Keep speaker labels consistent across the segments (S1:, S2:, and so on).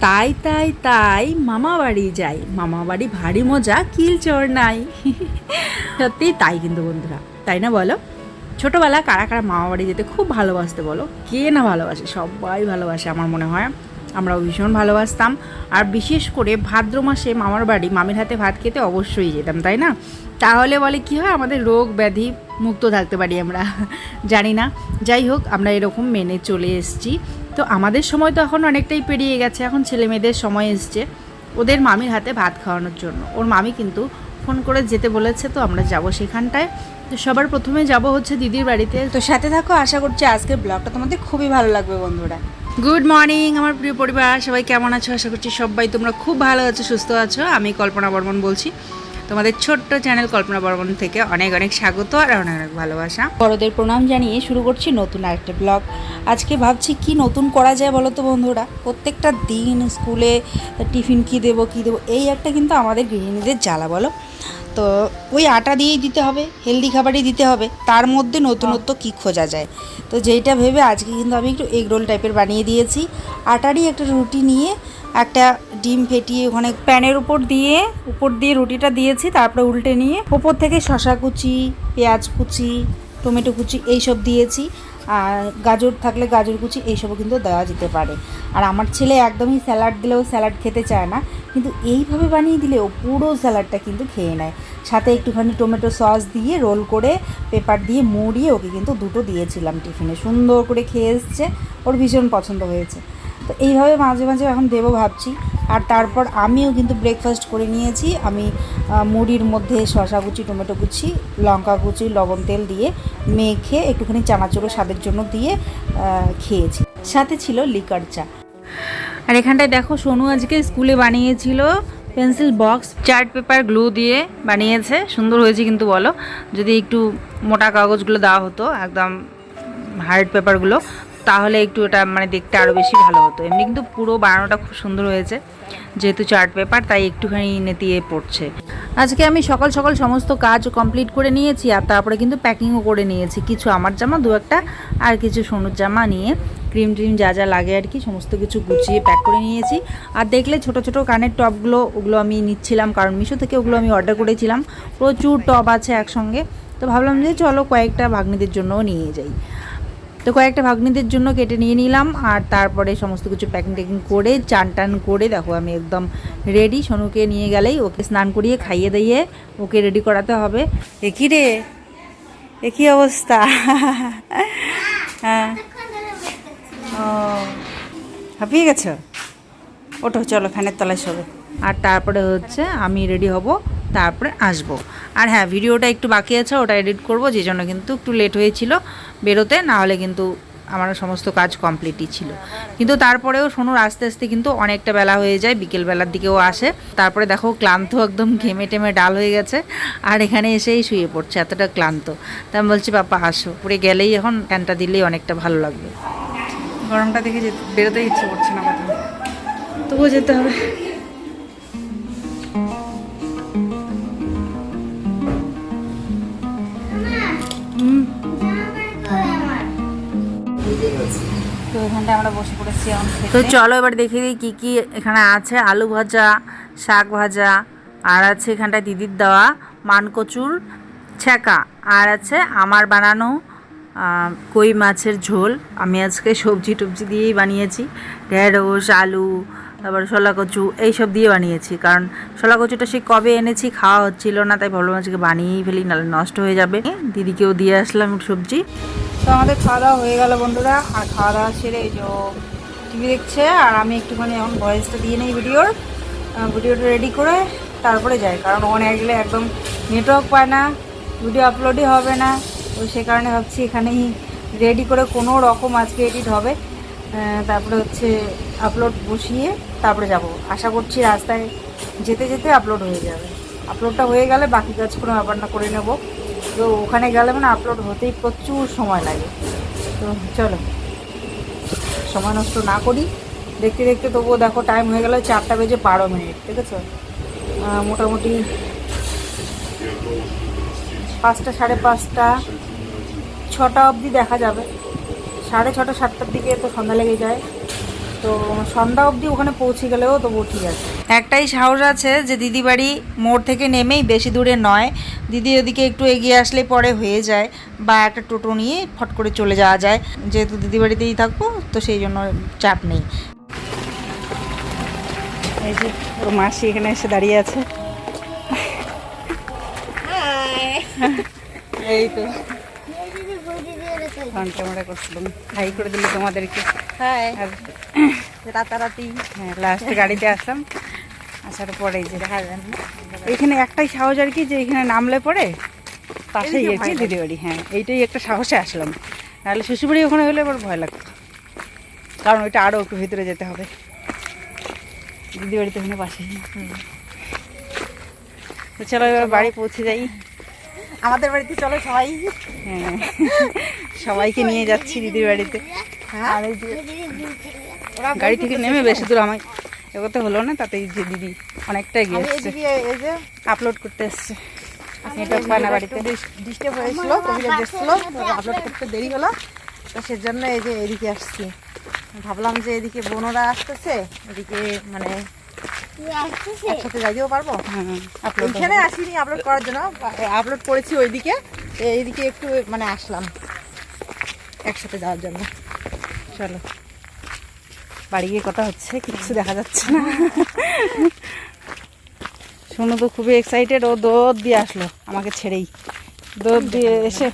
S1: তাই তাই তাই মামা বাড়ি যাই। মামা বাড়ি ভারী মজা, কিল চোর নাই। সত্যি তাই কিন্তু বন্ধুরা, তাই না বলো? ছোটোবেলা কারা কারা মামা বাড়ি যেতে খুব ভালোবাসতে বলো? কে না ভালোবাসে? সবাই ভালোবাসে আমার মনে হয়। আমরাও ভীষণ ভালোবাসতাম। আর বিশেষ করে ভাদ্র মাসে মামার বাড়ি, মামির হাতে ভাত খেতে অবশ্যই যেতাম, তাই না? তাহলে বলে কি হয়? আমাদের রোগ ব্যাধি মুক্ত থাকতে পারি আমরা। জানি না। যাই হোক, আমরা এরকম মেনে চলে এসেছি। তো আমাদের সময় তো এখন অনেকটাই পেরিয়ে গেছে এখন ছেলে মেয়েদের সময় এসছে। ওদের মামির হাতে ভাত খাওয়ানোর জন্য। ওর মামি কিন্তু ফোন করে যেতে বলেছে তো আমরা যাব সেখানটায়। তো সবার প্রথমে যাব হচ্ছে দিদির বাড়িতে। তো সাথে থাকো আশা করছি আজকের ব্লগটা তোমাদের খুবই ভালো লাগবে বন্ধুরা। গুড মর্নিং আমার প্রিয় পরিবার সবাই কেমন আছো? আশা করছি সবাই তোমরা খুব ভালো আছো সুস্থ আছো। আমি কল্পনা বর্মন বলছি। তোমাদের ছোট্ট চ্যানেল কল্পনা বর্মন থেকে অনেক অনেক স্বাগত আর অনেক অনেক ভালোবাসা। বড়দের প্রণাম জানিয়ে শুরু করছি নতুন আরেকটা ব্লগ। আজকে ভাবছি কি নতুন করা যায় বলো তো বন্ধুরা? প্রত্যেকটা দিন স্কুলে টিফিন কি দেবো কি দেবো, এই একটা কিন্তু আমাদের গৃহিণীদের জ্বালা বলো। তো ওই আটা দিয়েই দিতে হবে, হেলদি খাবারই দিতে হবে, তার মধ্যে নতুনত্ব কী খোঁজা যায়? তো যেইটা ভেবে আজকে কিন্তু আমি একটু এগরোল টাইপের বানিয়ে দিয়েছি। আটারই একটা রুটি নিয়ে একটা ডিম ফেটিয়ে ওখানে প্যানের উপর দিয়ে উপর দিয়ে রুটিটা দিয়েছি, তারপরে উল্টে নিয়ে ওপর থেকে শশা কুচি, পেঁয়াজ কুচি, টমেটো কুচি এইসব দিয়েছি। আর গাজর থাকলে গাজর কুচি এইসবও কিন্তু দেওয়া যেতে পারে। আর আমার ছেলে একদমই স্যালাড দিলেও স্যালাড খেতে চায় না, কিন্তু এইভাবে বানিয়ে দিলেও পুরো স্যালাডটা কিন্তু খেয়ে নেয়। সাথে একটুখানি টমেটো সস দিয়ে রোল করে পেপার দিয়ে মুড়িয়ে ওকে কিন্তু দুটো দিয়েছিলাম টিফিনে। সুন্দর করে খেয়ে এসছে, ওর ভীষণ পছন্দ হয়েছে। তো এইভাবে মাঝে মাঝে এখন দেবো ভাবছি। আর তারপর আমিও কিন্তু ব্রেকফাস্ট করে নিয়েছি। আমি মুড়ির মধ্যে শশা কুচি, টমেটো কুচি, লঙ্কা কুচি, লবণ তেল দিয়ে মেখে একটুখানি চানাচুরো স্বাদের জন্য দিয়ে খেয়েছি। সাথে ছিল লিকার চা। আর এখানটায় দেখো সোনু আজকে স্কুলে বানিয়েছিল pencil box chart paper glue দিয়ে বানিয়েছে। সুন্দর হয়েছে কিন্তু বলো। যদি একটু মোটা কাগজগুলো দেওয়া হতো, একদম হার্ড পেপারগুলো তাহলে একটু এটা মানে দেখতে আরও বেশি ভালো হতো। এমনি কিন্তু পুরো বানানোটা খুব সুন্দর হয়েছে, যেহেতু চার্ট পেপার, তাই একটুখানি নেতিয়ে পড়ছে। আজকে আমি সকাল সকাল সমস্ত কাজ কমপ্লিট করে নিয়েছি, আর তারপরে কিন্তু প্যাকিংও করে নিয়েছি। কিছু আমার জামা, দু একটা, আর কিছু সোনুর জামা নিয়ে ক্রিম ট্রিম যা যা লাগে আর কি, সমস্ত কিছু গুছিয়ে প্যাক করে নিয়েছি। আর দেখলে ছোট ছোট কানের টপগুলো, ওগুলো আমি নিচ্ছিলাম, কারণ মিশো থেকে ওগুলো আমি অর্ডার করেছিলাম। প্রচুর টপ আছে একসঙ্গে, তো ভাবলাম যে চলো কয়েকটা ভাগ্নিদের জন্যও নিয়ে যাই। তো কয়েকটা ভাগ্নিদের জন্য কেটে নিয়ে নিলাম, আর তারপরে সমস্ত কিছু প্যাকিং ট্যাকিং করে চান টান করে, দেখো আমি একদম রেডি সোনুকে নিয়ে গেলেই ওকে স্নান করিয়ে খাইয়ে দিয়ে ওকে রেডি করাতে হবে। একই রে? একই অবস্থা? হ্যাঁ। ও, হাঁপিয়ে গেছো? ওঠো, চলো ফ্যানের তলায় শোবে। আর তারপরে হচ্ছে আমি রেডি হব। তারপরে আসব। আর হ্যাঁ ভিডিওটা একটু বাকি আছে ওটা এডিট করব যে জন্য কিন্তু একটু লেট হয়েছিল বেরোতে না হলে কিন্তু আমার সমস্ত কাজ কমপ্লিটই ছিল। কিন্তু তারপরেও সোনুর আস্তে আস্তে কিন্তু অনেকটা বেলা হয়ে যায় বিকেল বেলার দিকেও আসে। তারপরে দেখো ক্লান্ত একদম ঘেমে টেমে ডাল হয়ে গেছে আর এখানে এসেই শুয়ে পড়ছে এতটা ক্লান্ত। তা আমি বলছি বাপ্পা আসো। পরে গেলেই এখন ফ্যানটা দিলেই অনেকটা ভালো লাগবে। গরমটা দেখে যেতে বেরোতেই ইচ্ছে করছে না তবুও যেতে হবে। এখানটায় আমরা বসে পড়েছি তো চলো এবার দেখে দিই কী কী এখানে আছে। আলু ভাজা শাক ভাজা আর আছে এখানটায় দিদির দেওয়া মানকচুর ছ্যাঁকা। আর আছে আমার বানানো কই মাছের ঝোল। আমি আজকে সবজি টবজি দিয়েই বানিয়েছি। ঢেঁড়স আলু তারপর শোলা কচু এইসব দিয়ে বানিয়েছি। কারণ শোলা কচুটা সে কবে এনেছি খাওয়া হচ্ছিল না, তাই ভাবলাম আজকে বানিয়েই ফেলি, নাহলে নষ্ট হয়ে যাবে। দিদিকেও দিয়ে আসলাম সবজি। তো আমাদের খাওয়া দাওয়া হয়ে গেল বন্ধুরা, আর খাওয়া দাওয়া সেরে এই যে টিভি দেখছে, আর আমি একটুখানি এখন ভয়েসটা দিয়ে নিই ভিডিওর। ভিডিওটা রেডি করে তারপরে যাই, কারণ ওখানে গেলে একদম নেটওয়ার্ক পায় না ভিডিও আপলোডই হবে না। তো সে কারণে ভাবছি এখানেই রেডি করে কোনো রকম আজকে এডিট হবে। তারপরে হচ্ছে আপলোড বসিয়ে তারপরে যাব। আশা করছি রাস্তায় যেতে যেতে আপলোড হয়ে যাবে। আপলোডটা হয়ে গেলে বাকি কাজ কোনো ব্যাপার না, করে নেব। তো ওখানে গেলে মানে আপলোড হতেই প্রচুর সময় লাগে। তো চলো, সময় নষ্ট না করি। দেখতে দেখতে তবুও দেখো টাইম হয়ে গেল চারটা বেজে বারো মিনিট ঠিক আছে মোটামুটি পাঁচটা সাড়ে পাঁচটা, ছটা অবধি দেখা যাবে। সাড়ে ছটা সাতটার দিকে তো সন্ধ্যা লেগে যায়। তো সন্ধ্যা অবধি ওখানে পৌঁছে গেলেও তবু ঠিক আছে। একটাই সাহস আছে যে দিদি বাড়ি মোড় থেকে নেমেই বেশি দূরে নয়। দিদি ওদিকে একটু এগিয়ে আসলে পরে হয়ে যায় বা একটা টোটো নিয়ে ফট করে চলে যাওয়া যায়। যেহেতু দিদি বাড়িতেই থাকব তো সেই জন্য চাপ নেই। এই যে ওর মাসি এখানে এসে দাঁড়িয়ে আছে। এই তো। ফ্রন্ট ক্যামেরা করছিলাম। হাই করে দিল তোমাদেরকে।
S2: হ্যাঁ। রাতারাতি।
S1: হ্যাঁ লাস্ট গাড়িতে আসলাম। আসার পরে যে এইখানে একটাই সাহস আর কি যে এখানে নামলে পরে পাশেই গেছি দিদি বাড়ি হ্যাঁ এইটাই একটা সাহসে আসলাম। নাহলে শ্বশুরবাড়ি ওখানে হলে আবার ভয় লাগতো। কারণ ওইটা আরও একটু ভিতরে যেতে হবে। দিদি বাড়িতে ওখানে পাশেই তো চলো এবার বাড়ি পৌঁছে যাই।
S2: আমাদের বাড়িতে চলো সবাই।
S1: হ্যাঁ। সবাইকে নিয়ে যাচ্ছি দিদির বাড়িতে।
S2: হ্যাঁ?
S1: আর এই যে গাড়ি থেকে নেমে বেশি দূর আমায়। এগোতে হলো না তাতে যে দিদি অনেকটা এগিয়ে এসছে।
S2: এই যে
S1: আপলোড করতে এসছে। নেটওয়ার্ক পায় না বাড়িতে।
S2: ডিস্টার্ব হয়েছিল কবিরা আপলোড করতে দেরি হলো তো সেজন্য এই যে এদিকে আসছি। ভাবলাম যে এদিকে বোনরা আসতেছে এদিকে মানে একসাথে যাইতেও পারব।
S1: আপলোড
S2: এখানে আসিনি আপলোড করার জন্য আপলোড করেছি ওইদিকে এইদিকে একটু মানে আসলাম। একসাথে যাওয়ার জন্য।
S1: চলো। বাড়ি গিয়ে কথা হচ্ছে কিছু দেখা যাচ্ছে না। শোনো তো খুবই এক্সাইটেড ও দৌড় দিয়ে আসলো আমাকে ছেড়েই। দৌড় দিয়ে এসে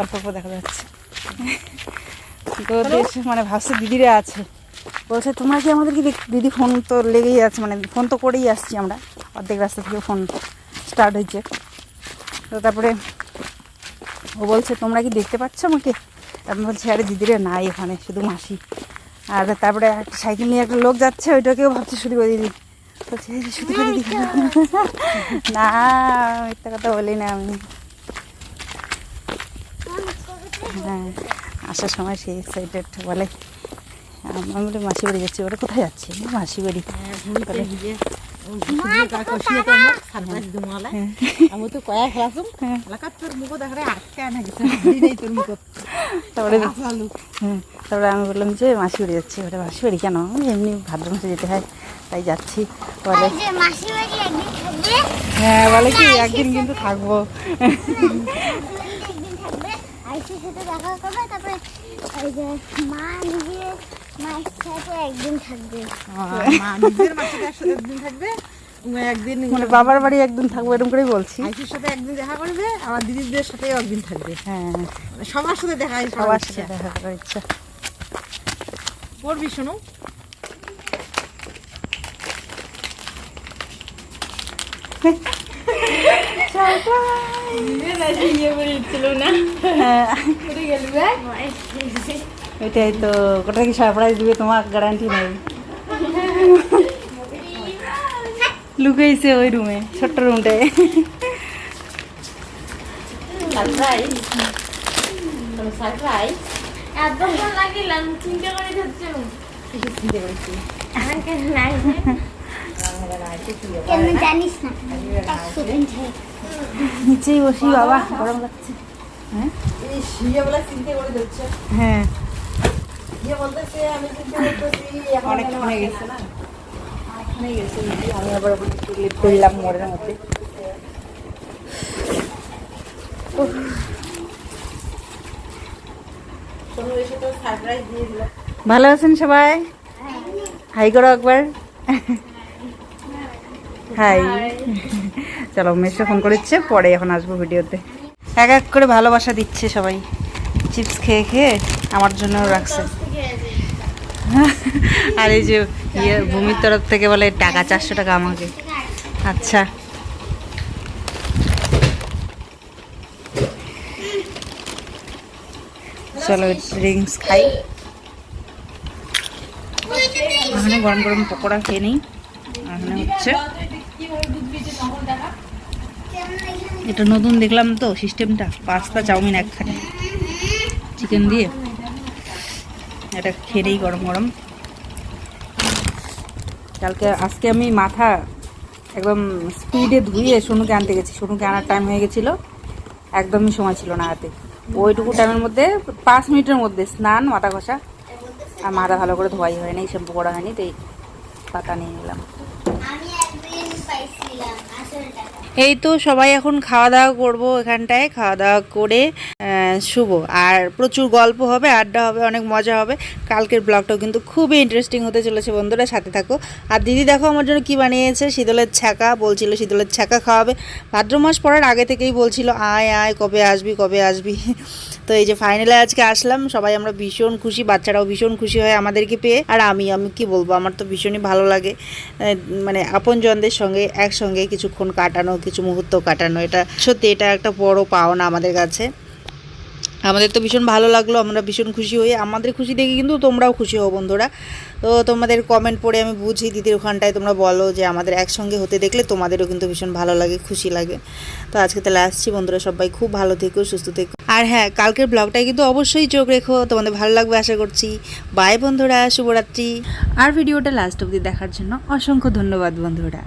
S1: অল্প অল্প দেখা যাচ্ছে। দৌড় দিয়ে এসে মানে ভাবছে দিদিরা আছে। বলছে তোমরা কি আমাদেরকে দিদি ফোন তো লেগেই আছে মানে ফোন তো করেই আসছি আমরা। অর্ধেক রাস্তা থেকে ফোন স্টার্ট হয়েছে। তো তারপরে ও বলছে তোমরা কি দেখতে পাচ্ছ আমাকে? আমি বলছি আরে দিদিরে নাই ওখানে শুধু মাসি। আর তারপরে একটা সাইকেল নিয়ে একটা লোক যাচ্ছে ওইটাকেও ভাবছে শুধু দিদি। বলছে "এই যে শুধু দিদি। না মিথ্যা কথা বলি না আমি। হ্যাঁ আসার সময় সেই এক্সাইটেড বলে। আমি বলি মাসি বাড়ি যাচ্ছি। ওরা কোথায় যাচ্ছে? মাসি বাড়ি। তারপরে আমি বললাম যে মাসি বাড়ি যাচ্ছি ওটা মাসি বাড়ি কেন আমি এমনি ভাদ্র মাসে যেতে হয় তাই যাচ্ছি বলে হ্যাঁ বলে কি একদিন কিন্তু থাকবে।
S3: আইসির সাথে দেখা করবে তারপরে ওই যে মা নিজে মায়ের সাথে একদিন থাকবে।
S2: মা নিজের একদিন থাকবে একদিন
S1: মানে বাবার বাড়ি একদিন থাকব এরকম করেই বলছি।
S2: আইসির সাথে একদিন দেখা করবে আমার দিদিদের সাথে একদিন থাকবে।
S1: হ্যাঁ।
S2: মানে সবার সাথে দেখা হয়
S1: সবার সাথে দেখা করার ইচ্ছা।
S2: পড়বি শোনো?
S1: হ্যাঁ এটাই তো ওটা কি সারপ্রাইজ দিবে তোমার গ্যারান্টি নেই লুকাইছে ওই রুমে ছোট্ট রুমটায়
S3: জানিস না
S1: নিচেই বসি বাবা গরম লাগছে। হ্যাঁ? হ্যাঁ।
S2: আমি
S1: হয়ে হয়ে আবার করলাম মধ্যে। ভালো আছেন সবাই? হাই করো একবার। হাই চলো মেসে ফোন করেছে, পরে এখন আসব ভিডিওতে। এক এক করে ভালোবাসা দিচ্ছে সবাই। চিপস খেয়ে খেয়ে আমার জন্য রাখছে। আর এই যে ইয়ে ভূমির তরফ থেকে বলে টাকা চারশো টাকা আমাকে। আচ্ছা। চলো ড্রিঙ্কস খাই। এখানে গরম গরম পকোড়া খেয়ে নিই। এখানে হচ্ছে এটা নতুন দেখলাম তো সিস্টেমটা, পাস্তা, চাউমিন একখানে। চিকেন দিয়ে। এটা খেয়ে নিই গরম গরম। কালকে, আজকে আমি মাথা একদম স্পিডে ধুয়ে সোনুকে আনতে গেছি। সোনুকে আনার টাইম হয়ে গেছিল। একদমই সময় ছিল না হাতে। ওইটুকু টাইমের মধ্যে, পাঁচ মিনিটের মধ্যে স্নান, মাথা ঘষা। আর মাথা ভালো করে ধোয়াই হয়নি, শ্যাম্পু করা হয়নি তো পাতা নিয়ে এলাম এই তো সবাই এখন খাওয়া দাওয়া করব এখানটায় খাওয়া দাওয়া করে শুভ। আর প্রচুর গল্প হবে, আড্ডা হবে, অনেক মজা হবে। কালকের ব্লগটাও কিন্তু খুবই ইন্টারেস্টিং হতে চলেছে, বন্ধুরা, সাথে থাকো। আর দিদি দেখো আমার জন্য কি বানিয়েছে? শীতলের ছ্যাঁকা, বলছিল শীতলের ছ্যাঁকা খাওয়াবে। ভাদ্র মাস পড়ার আগে থেকেই বলছিল, আয় আয়, কবে আসবি কবে আসবি? তো এই যে ফাইনালে আজকে আসলাম, সবাই আমরা ভীষণ খুশি, বাচ্চারাও ভীষণ খুশি হয় আমাদেরকে পেয়ে, আর আমি আমি কি বলব, আমার তো ভীষণই ভালো লাগে। মানে আপনজনদের সঙ্গে, একসঙ্গে কিছুক্ষণ কাটানো, কিছু মুহূর্ত কাটানো, এটা সত্যি, এটা একটা বড় পাওনা আমাদের কাছে। আমাদের তো ভীষণ ভালো লাগল, আমরা ভীষণ খুশি হই আমাদের খুশি দেখে কিন্তু তোমরাও খুশি হও বন্ধুরা। তো তোমাদের কমেন্ট পড়ে আমি বুঝি দিদির ওখানটায় তোমরা বলো যে আমাদের একসঙ্গে হতে দেখলে তোমাদেরও কিন্তু ভীষণ ভালো লাগে, খুশি লাগে। তো আজকে তাহলে আসছি বন্ধুরা সবাই, খুব ভালো থেকো, সুস্থ থেকো। আর হ্যাঁ কালকের ব্লগটায় কিন্তু অবশ্যই চোখ রেখো, তোমাদের ভালো লাগবে আশা করছি। বাই বন্ধুরা, শুভরাত্রি। আর ভিডিওটা লাস্ট অবধি দেখার জন্য অসংখ্য ধন্যবাদ বন্ধুরা।